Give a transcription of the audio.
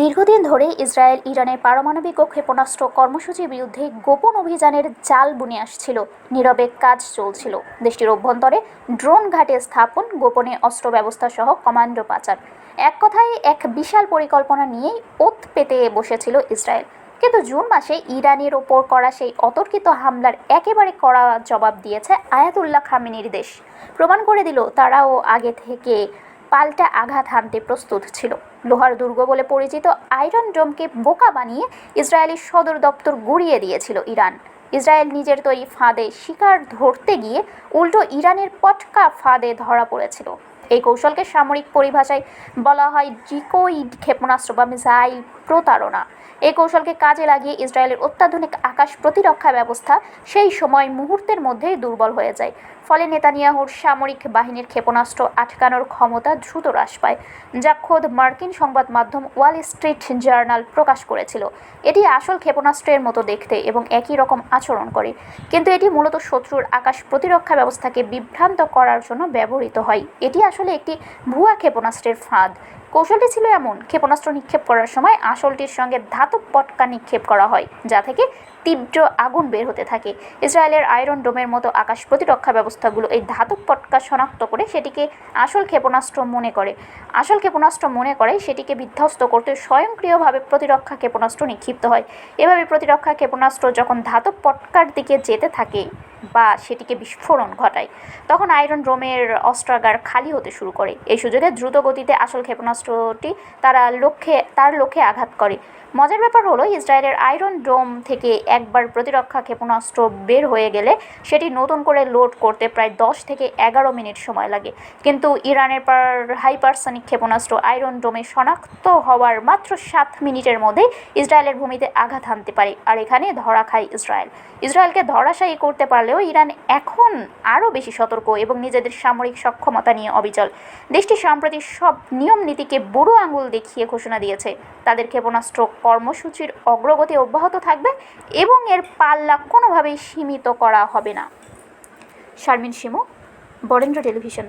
দীর্ঘদিন ধরে ইসরায়েল ইরানের পারমাণবিক ও ক্ষেপণাস্ত্র কর্মসূচির বিরুদ্ধে গোপন অভিযানের জাল বুনে আসছিল। নীরবে কাজ চলছিল। দেশটির অভ্যন্তরে ড্রোন ঘাটে স্থাপন, গোপনে অস্ত্র ব্যবস্থা সহ কমান্ডো পাচার। এক কথায়, এক বিশাল পরিকল্পনা নিয়েই ওত পেতে বসেছিল ইসরায়েল। কিন্তু জুন মাসে ইরানের ওপর করা সেই অতর্কিত হামলার একেবারে কড়া জবাব দিয়েছে আয়াতুল্লাহ খামেনির দেশ। প্রমাণ করে দিল, তারাও আগে থেকে পাল্টা আঘাত হানতে প্রস্তুত ছিল। লোহার দুর্গ বলে পরিচিত আয়রন ডোমকে বোকা বানিয়ে ইসরায়েলি সদর দপ্তর গুড়িয়ে দিয়েছিল ইরান। ইসরায়েল নিজের তৈরি ফাঁদে শিকার ধরতে গিয়ে উল্টো ইরানের পটকা ফাঁদে ধরা পড়েছিল। এই কৌশলকে সামরিক পরিভাষায় বলা হয় ডিকোইড ক্ষেপণাস্ত্র বা মিসাইল প্রতারণা। এই কৌশলকে কাজে লাগিয়ে ইসরায়েলের অত্যাধুনিক আকাশ প্রতিরক্ষা ব্যবস্থা সেই সময় মুহূর্তের মধ্যেই দুর্বল হয়ে যায়। ফলে নেতানিয়াহুর সামরিক বাহিনীর ক্ষেপণাস্ত্র আটকানোর ক্ষমতা দ্রুত হ্রাস পায়, যা খোদ মার্কিন সংবাদ মাধ্যম ওয়াল স্ট্রিট জার্নাল প্রকাশ করেছিল। এটি আসল ক্ষেপণাস্ত্রের মতো দেখতে এবং একই রকম আচরণ করে। কিন্তু এটি মূলত শত্রুর আকাশ প্রতিরক্ষা ব্যবস্থাকে বিভ্রান্ত করার জন্য ব্যবহৃত হয়। এটি আসলে একটি ভুয়া ক্ষেপণাস্ত্রের ফাঁদ। কৌশলটি ছিল এমন, ক্ষেপণাস্ত্র নিক্ষেপ করার সময় আসলটির সঙ্গে ধাতব পটকা নিক্ষেপ করা হয়, যা থেকে তীব্র আগুন বের হতে থাকে। ইসরায়েলের আয়রন ডোমের মতো আকাশ প্রতিরক্ষা ব্যবস্থাগুলো এই ধাতব পটকা শনাক্ত করে সেটিকে আসল ক্ষেপণাস্ত্র মনে করে। আসল ক্ষেপণাস্ত্র মনে করে সেটিকে বিধ্বস্ত করতে স্বয়ংক্রিয়ভাবে প্রতিরক্ষা ক্ষেপণাস্ত্র নিক্ষিপ্ত হয়। এভাবে প্রতিরক্ষা ক্ষেপণাস্ত্র যখন ধাতব পটকার দিকে যেতে থাকে বা সেটিকে বিস্ফোরণ ঘটায়। তখন আয়রন ড্রোমের অস্ত্রাগার খালি হতে শুরু করে। এই সুযোগে দ্রুত গতিতে আসল ক্ষেপণাস্ত্রটি তারা লক্ষ্যে, তার লক্ষ্যে আঘাত করে। মজার ব্যাপার হলো, ইসরায়েলের আয়রন ডোম থেকে একবার প্রতিরক্ষা ক্ষেপণাস্ত্র বের হয়ে গেলে সেটি নতুন করে লোড করতে প্রায় দশ থেকে এগারো মিনিট সময় লাগে। কিন্তু ইরানের পার হাইপারসনিক ক্ষেপণাস্ত্র আয়রন ডোমে শনাক্ত হওয়ার মাত্র সাত মিনিটের মধ্যেই ইসরায়েলের ভূমিতে আঘাত হানতে পারে। আর এখানে ধরা খায় ইসরায়েল। ইসরায়েলকে ধরাশায়ী করতে পারলেও ইরান এখন আরও বেশি সতর্ক এবং নিজেদের সামরিক সক্ষমতা নিয়ে অবিচল। দেশটি সম্প্রতি সব নিয়ম নীতিকে বুড়ো আঙুল দেখিয়ে ঘোষণা দিয়েছে। তাদের ক্ষেপণাস্ত্র কর্মসূচির অগ্রগতি অব্যাহত থাকবে এবং এর পাল্লা কোনোভাবেই সীমিত করা হবে না। শারমিন শিমু, বরেন্দ্র টেলিভিশন।